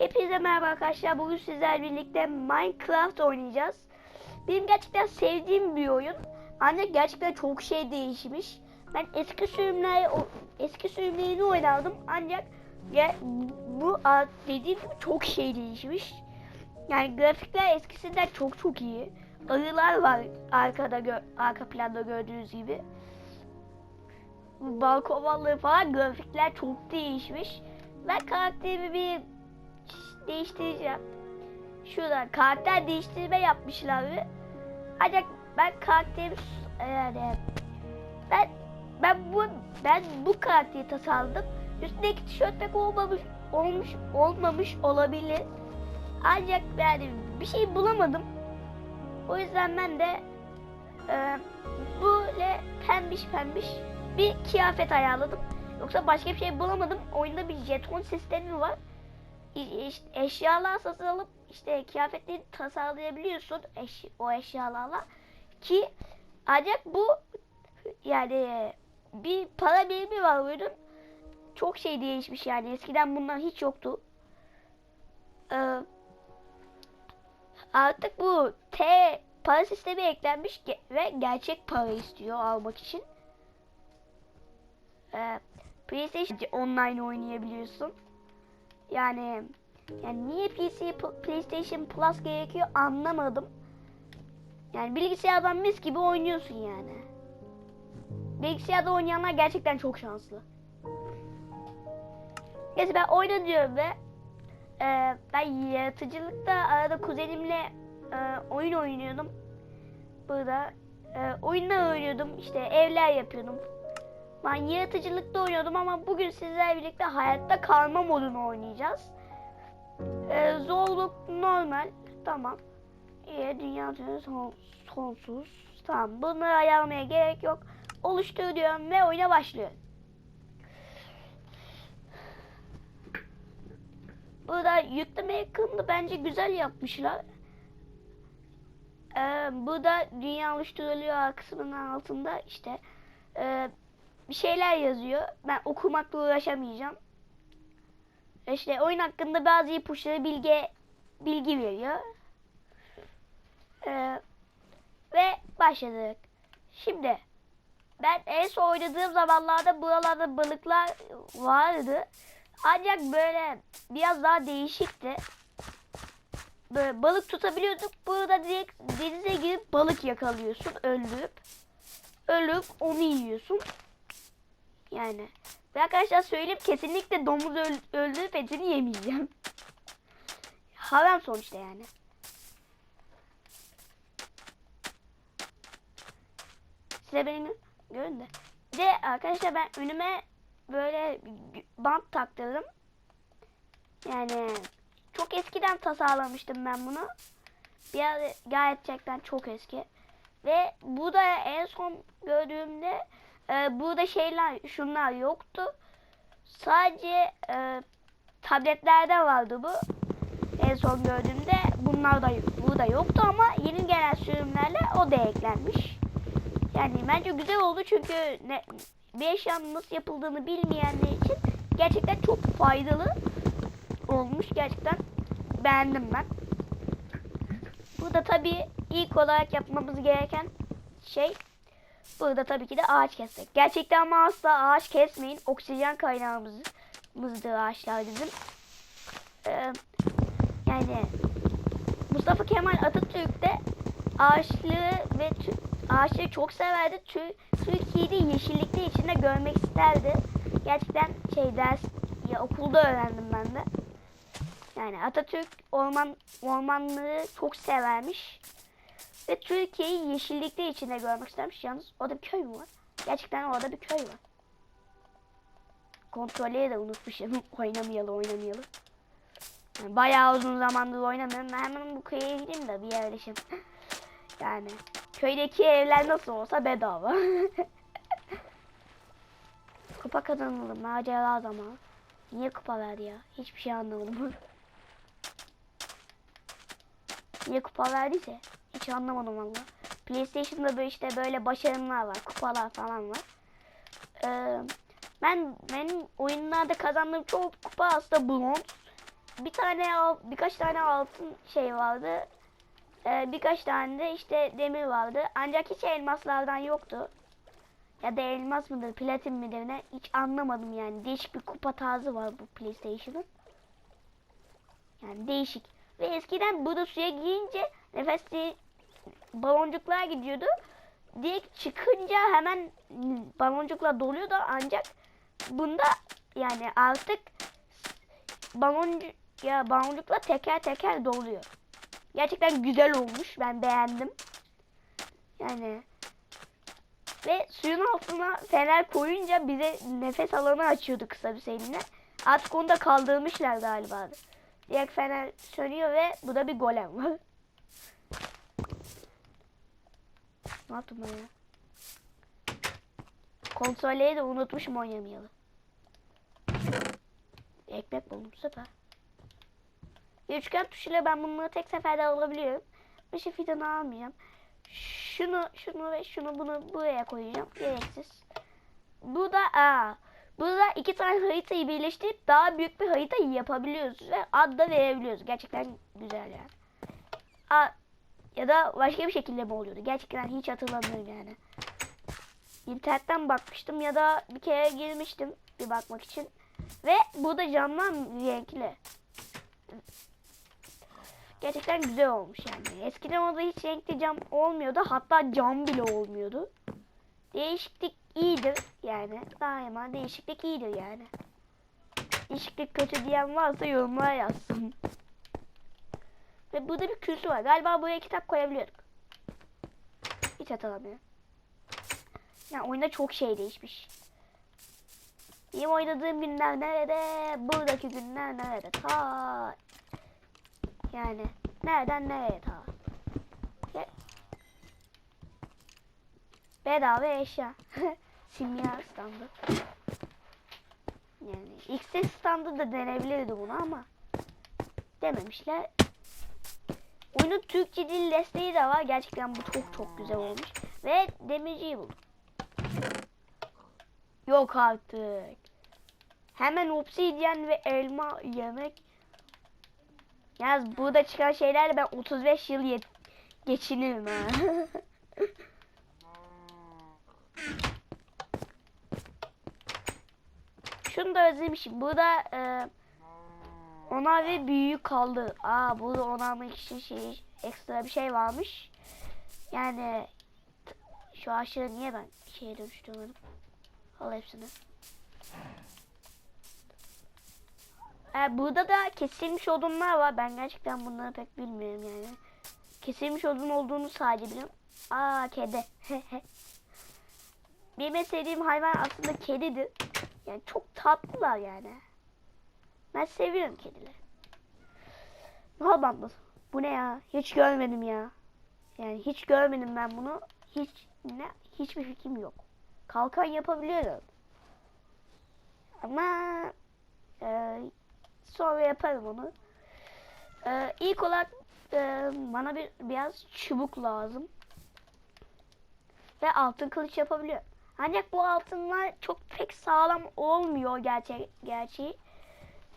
Hepinize merhaba arkadaşlar. Bugün sizlerle birlikte Minecraft oynayacağız. Benim gerçekten sevdiğim bir oyun. Ancak gerçekten çok şey değişmiş. Ben eski sürümler o- eski sürümlerini oynardım. Ancak ya, bu dediğim gibi çok şey değişmiş. Yani grafikler eskisinden çok çok iyi. Arılar var arkada arka planda gördüğünüz gibi. Balkonları falan grafikler çok değişmiş. Ben karakterimi bir değiştireceğim. Şuradan karakter değiştirme yapmışlar ve ancak ben karakterim yani ben ben bu ben bu karakteri tasarladım. Üstündeki tişört pek olmamış olmuş olmamış olabilir. Ancak yani bir şey bulamadım. O yüzden ben de e, böyle pembiş pembiş bir kıyafet ayarladım. Yoksa başka bir şey bulamadım. Oyunda bir jeton sistemi var. İş- Eşyalar satın alıp işte kıyafetleri tasarlayabiliyorsun eş, o eşyalarla. Ki ancak bu yani bir para birimi var oyunun. Çok şey değişmiş yani. Eskiden bunlar hiç yoktu. Ee, artık bu T para sistemi eklenmiş ge- ve gerçek para istiyor almak için. Ee, PlayStation online oynayabiliyorsun. Yani yani niye PC PlayStation Plus gerekiyor anlamadım. Yani bilgisayardan mis gibi oynuyorsun yani. Bilgisayarda oynayanlar gerçekten çok şanslı. Neyse ben oyna diyorum ve e, ben yaratıcılıkta arada kuzenimle e, oyun oynuyordum. Burada e, oyunlar oynuyordum işte evler yapıyordum. Ben yaratıcılıkta oynuyordum ama bugün sizlerle birlikte hayatta kalma modunu oynayacağız. Ee, zorluk normal. Tamam. İyi dünya tüneli son, sonsuz. Tamam. Bunları ayarlamaya gerek yok. Oluştur diyorum ve oyuna başlıyor. Burada yükleme yakınını bence güzel yapmışlar. Ee, burada dünya oluşturuluyor kısmının altında işte e, bir şeyler yazıyor. Ben okumakla uğraşamayacağım. İşte oyun hakkında bazı ipuçları bilgi bilgi veriyor. Ee, ve başladık. Şimdi ben en son oynadığım zamanlarda buralarda balıklar vardı. Ancak böyle biraz daha değişikti. Böyle balık tutabiliyorduk. Burada direkt denize girip balık yakalıyorsun öldürüp. Ölüp onu yiyorsun. Yani. Ve arkadaşlar söyleyeyim kesinlikle domuz öl öldürüp etini yemeyeceğim. Haram sonuçta yani. Size benim görün de. Bir arkadaşlar ben önüme böyle bant taktırdım. Yani çok eskiden tasarlamıştım ben bunu. Biraz gayet gerçekten çok eski. Ve bu da en son gördüğümde e, burada şeyler şunlar yoktu. Sadece e, tabletlerde vardı bu. En son gördüğümde bunlar da burada yoktu ama yeni gelen sürümlerle o da eklenmiş. Yani bence güzel oldu çünkü ne, bir eşyanın nasıl yapıldığını bilmeyenler için gerçekten çok faydalı olmuş. Gerçekten beğendim ben. Burada tabii ilk olarak yapmamız gereken şey burada tabii ki de ağaç kesmek. Gerçekten ama asla ağaç kesmeyin. Oksijen kaynağımızdır ağaçlar bizim. Ee, yani Mustafa Kemal Atatürk de ağaçlığı ve ağaçları çok severdi. Tü- Türkiye'de yeşillikte içinde görmek isterdi. Gerçekten şey ders ya okulda öğrendim ben de. Yani Atatürk orman ormanlığı çok severmiş. Ve Türkiye'yi yeşillikte içinde görmek istermiş. Yalnız orada bir köy mü var? Gerçekten orada bir köy var. Kontrolleri de unutmuşum. oynamayalı oynamayalı. Yani bayağı uzun zamandır oynamıyorum. Ben hemen bu köye gideyim de bir yerleşim. yani köydeki evler nasıl olsa bedava. kupa kazanıldı. Macera zamanı. Niye kupa verdi ya? Hiçbir şey anlamadım. Niye kupa verdiyse hiç anlamadım valla. PlayStation'da böyle işte böyle başarımlar var, kupalar falan var. Ee, ben benim oyunlarda kazandığım çoğu kupa aslında bronz. bir tane al- birkaç tane altın şey vardı. Ee, birkaç tane de işte demir vardı. Ancak hiç elmaslardan yoktu. Ya da elmas mıdır, platin midir ne hiç anlamadım yani. Değişik bir kupa tarzı var bu PlayStation'ın. Yani değişik. Ve eskiden burada suya girince nefesli baloncuklar gidiyordu. Direkt çıkınca hemen baloncuklar doluyordu ancak bunda yani artık baloncuk ya baloncuklar teker teker doluyor. Gerçekten güzel olmuş. Ben beğendim. Yani ve suyun altına fener koyunca bize nefes alanı açıyordu kısa bir süreliğine. Artık onu da kaldırmışlar galiba. Direkt fener sönüyor ve bu da bir golem var. ne yaptım ben ya? Konsoleyi de unutmuşum oynamayalı. Ekmek buldum süper. Üçgen tuşuyla ben bunları tek seferde alabiliyorum. Bir şey fidanı almayacağım. Şunu, şunu ve şunu bunu buraya koyacağım. Gereksiz. Bu da aa, burada iki tane haritayı birleştirip daha büyük bir harita yapabiliyoruz ve ad da verebiliyoruz. Gerçekten güzel yani. Aa, ya da başka bir şekilde mi oluyordu? Gerçekten hiç hatırlamıyorum yani. İnternetten bakmıştım ya da bir kere girmiştim bir bakmak için. Ve burada camlar renkli. Gerçekten güzel olmuş yani. Eskiden orada hiç renkli cam olmuyordu. Hatta cam bile olmuyordu. Değişiklik iyidir yani. Daima değişiklik iyidir yani. Değişiklik kötü diyen varsa yorumlara yazsın. Ve burada bir kürsü var. Galiba buraya kitap koyabiliyorduk. Hiç hatırlamıyorum. Yani oyunda çok şey değişmiş. Benim oynadığım günler nerede? Buradaki günler nerede? Ta yani nereden nereye ta? Ve bedava eşya. Simya standı. Yani XS standı da denebilirdi bunu ama dememişler. Oyunun Türkçe dil desteği de var. Gerçekten bu çok çok güzel olmuş. Ve demirciyi buldum. Yok artık. Hemen obsidyen ve elma yemek. Yalnız burada çıkan şeylerle ben 35 yıl yet geçinirim ha. Şunu da özlemişim. Burada e, ona ve büyüğü kaldı. Aa burada ona almak için şey ekstra bir şey varmış. Yani şu ağaçları niye ben şeye dönüştürmedim? Al hepsini. Ee, burada da kesilmiş odunlar var. Ben gerçekten bunları pek bilmiyorum yani. Kesilmiş odun olduğunu sadece biliyorum. Aa kedi. Benim en sevdiğim hayvan aslında kedidir. Yani çok tatlılar yani. Ben seviyorum kedileri. Normal Bu ne ya? Hiç görmedim ya. Yani hiç görmedim ben bunu. Hiç ne hiçbir fikrim yok. Kalkan yapabiliyorum. Ama e, sonra yaparım onu. E, ilk olarak e, bana bir biraz çubuk lazım. Ve altın kılıç yapabiliyorum. Ancak bu altınlar çok pek sağlam olmuyor gerçek gerçeği.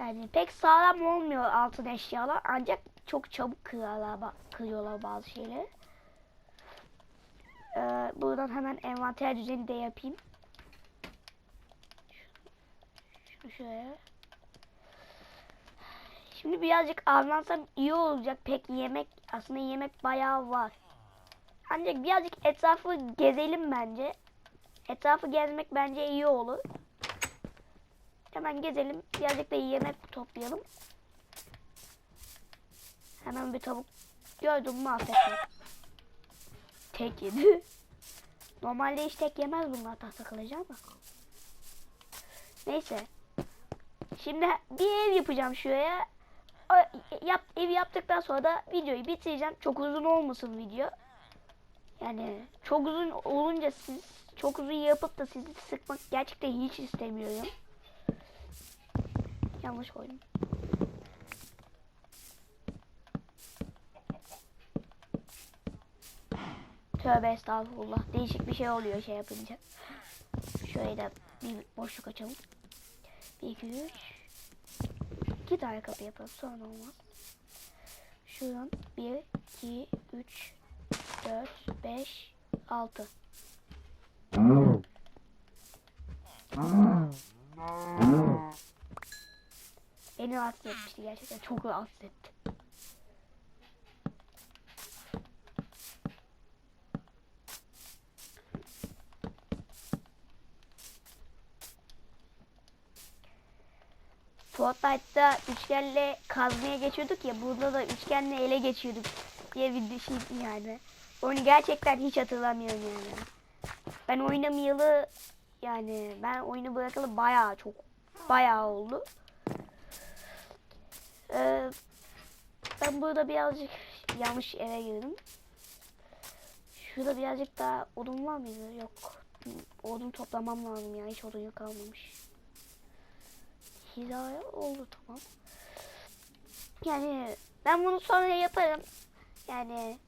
Yani pek sağlam olmuyor altın eşyalar ancak çok çabuk kırıyorlar bazı şeyleri. Ee, buradan hemen envanter düzeni de yapayım. Şunu şuraya. Şimdi birazcık avlansam iyi olacak. Pek yemek aslında yemek bayağı var. Ancak birazcık etrafı gezelim bence. Etrafı gezmek bence iyi olur. Hemen gezelim. Birazcık da yemek toplayalım. Hemen bir tavuk gördüm mü affetme. Tek yedi. Normalde hiç tek yemez bunlar tahta kılıcı ama. Neyse. Şimdi bir ev yapacağım şuraya. O, yap, evi yaptıktan sonra da videoyu bitireceğim. Çok uzun olmasın video. Yani çok uzun olunca siz çok uzun yapıp da sizi sıkmak gerçekten hiç istemiyorum. Yanlış koydum. Tövbe estağfurullah. Değişik bir şey oluyor şey yapınca. Şöyle de bir boşluk açalım. 1 2 3 iki tane kapı yapalım. Sonra olmaz. Şuradan 1, 2, 3, 4, 5, 6. Beni rahatsız etmişti gerçekten. Çok rahatsız etti. Fortnite'da üçgenle kazmaya geçiyorduk ya burada da üçgenle ele geçiyorduk diye bir şeydi yani. Onu gerçekten hiç hatırlamıyorum yani. Ben oynamayalı yani ben oyunu bırakalı bayağı çok bayağı oldu. Ee, ben burada birazcık yanlış eve girdim. Şurada birazcık daha odun var mıydı? Yok. Odun toplamam lazım ya. Hiç odun yok kalmamış. Hidaya oldu tamam. Yani ben bunu sonra yaparım. Yani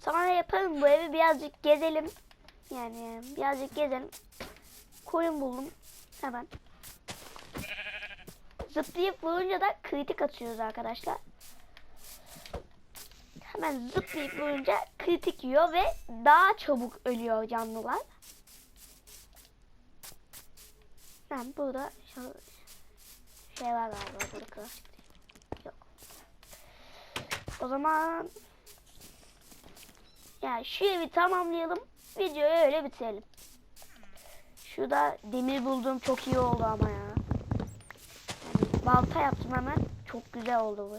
sonra yaparım bu evi birazcık gezelim. Yani birazcık gezelim. Koyun buldum. Hemen. Zıplayıp vurunca da kritik atıyoruz arkadaşlar. Hemen zıplayıp vurunca kritik yiyor ve daha çabuk ölüyor canlılar. Ben burada şu şey var galiba burada değil. Yok. O zaman yani şu evi tamamlayalım. Videoyu öyle bitirelim. Şurada demir buldum çok iyi oldu ama ya. Balta yaptım hemen. Çok güzel oldu bu.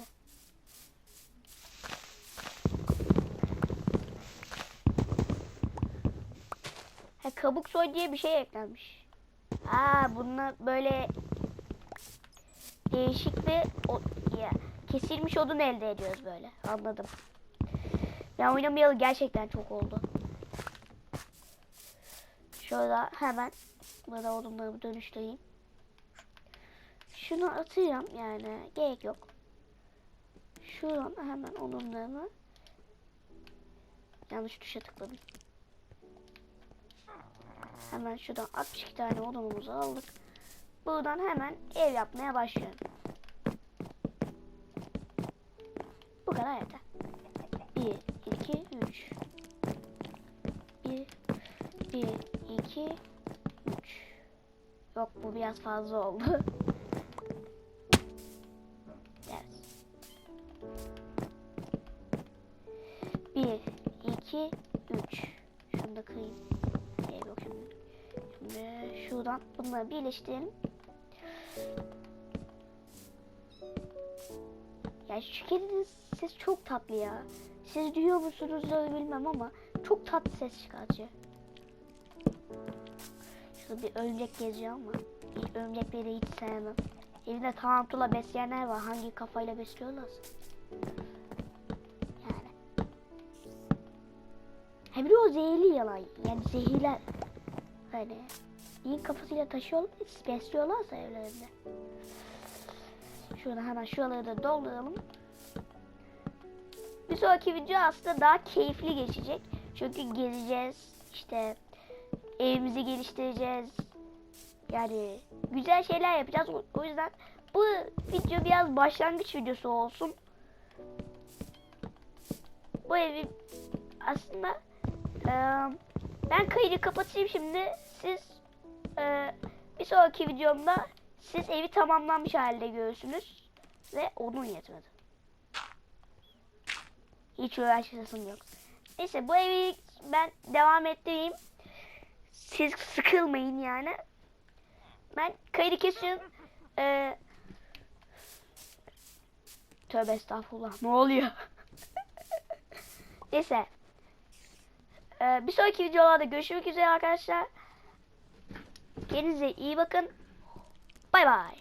Ha, kabuk soy diye bir şey eklenmiş. Aa bunlar böyle değişik bir o, ya, kesilmiş odun elde ediyoruz böyle. Anladım. Ben oynamayalı gerçekten çok oldu. Şöyle hemen burada odunlarımı dönüştüreyim. Şunu atacağım yani gerek yok. Şuradan hemen odunlarımı yanlış tuşa tıkladım. Hemen şuradan 62 tane odunumuzu aldık. Buradan hemen ev yapmaya başlıyorum. Bu kadar yeter. 1, 2, 3. 1, 1, 2, 3. Yok bu biraz fazla oldu. 2, 3. Şunu da kırayım. Şey yok şimdi. Şimdi şuradan bunları birleştirelim. Ya şu kedinin sesi çok tatlı ya. Siz duyuyor musunuz bilmem ama çok tatlı ses çıkartıyor. Şurada bir örümcek geziyor ama bir örümcekleri hiç sevmem. Evinde tarantula besleyenler var. Hangi kafayla besliyorlarsa. Hem de o zehirli yalan. Yani zehirler. Hani iyi kafasıyla taşıyorlar, besliyorlarsa evlerinde. Şurada hemen şuraları da dolduralım. Bir sonraki video aslında daha keyifli geçecek. Çünkü gezeceğiz. işte evimizi geliştireceğiz. Yani güzel şeyler yapacağız. O yüzden bu video biraz başlangıç videosu olsun. Bu evi aslında ben kaydı kapatayım şimdi. Siz eee, bir sonraki videomda siz evi tamamlanmış halde görürsünüz. Ve onun yetmedi. Hiç uğraşasım yok. Neyse bu evi ben devam ettireyim. Siz sıkılmayın yani. Ben kaydı kesiyorum. Ee, tövbe estağfurullah. Ne oluyor? Neyse. Ee, bir sonraki videolarda görüşmek üzere arkadaşlar. Kendinize iyi bakın. Bay bay.